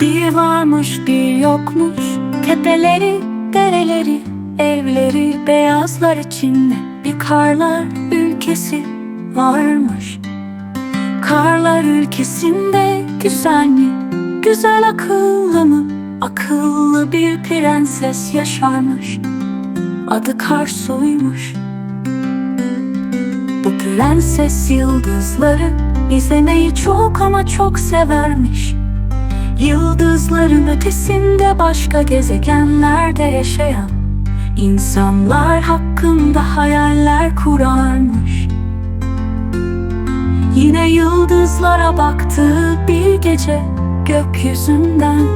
Bir varmış bir yokmuş Tepeleri, dereleri, evleri Beyazlar içinde bir karlar ülkesi varmış Karlar ülkesinde güzel? Güzel akıllı mı? Akıllı bir prenses yaşarmış Adı Karsu'ymuş Bu prenses yıldızları izlemeyi çok ama çok severmiş Yıldızların ötesinde başka gezegenlerde yaşayan insanlar hakkında hayaller kurarmış. Yine yıldızlara baktı bir gece gökyüzünden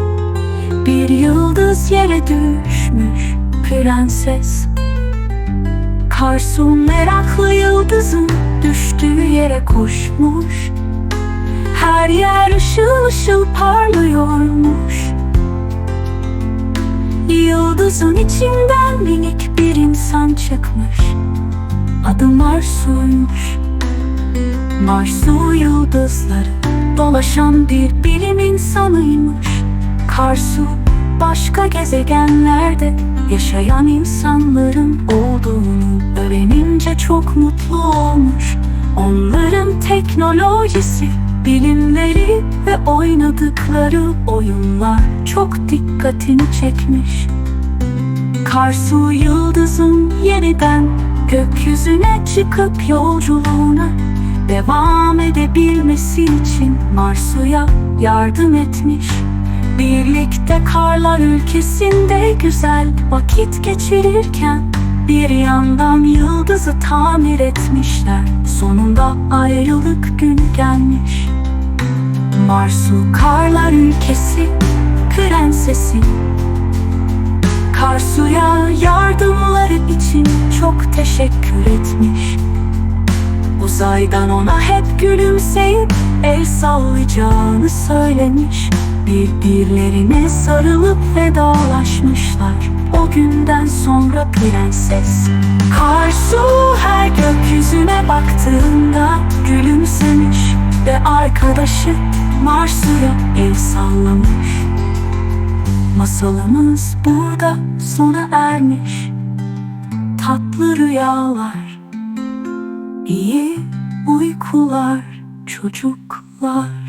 Bir yıldız yere düşmüş prenses. Karsu meraklı yıldızın düştüğü yere koşmuş. Her yer ışıl ışıl parlıyormuş Yıldızın içinden minik bir insan çıkmış. Adı Marsu'ymuş Marsu yıldızları dolaşan bir bilim insanıymış. Karsu başka gezegenlerde yaşayan insanların olduğunu öğrenince çok mutlu olmuş. Onların teknolojisi, bilimleri ve oynadıkları oyunlar çok dikkatini çekmiş Karsu yıldızın yeniden gökyüzüne çıkıp yolculuğuna devam edebilmesi için Marsu'ya yardım etmiş. Birlikte karlar ülkesinde güzel vakit geçirirken bir yandan yıldızı tamir etmişler. Sonunda ayrılık günü gelmiş. Marsu karlar ülkesi prensesi teşekkür etmiş. Uzaydan ona hep gülümseyip el sallayacağını söylemiş. Birbirlerine sarılıp vedalaşmışlar. O günden sonra prenses. Karsu her gökyüzüne baktığında gülümsemiş Ve arkadaşı Marsu'ya el sallamış. Masalımız burada sona ermiş Tatlı rüyalar İyi uykular çocuklar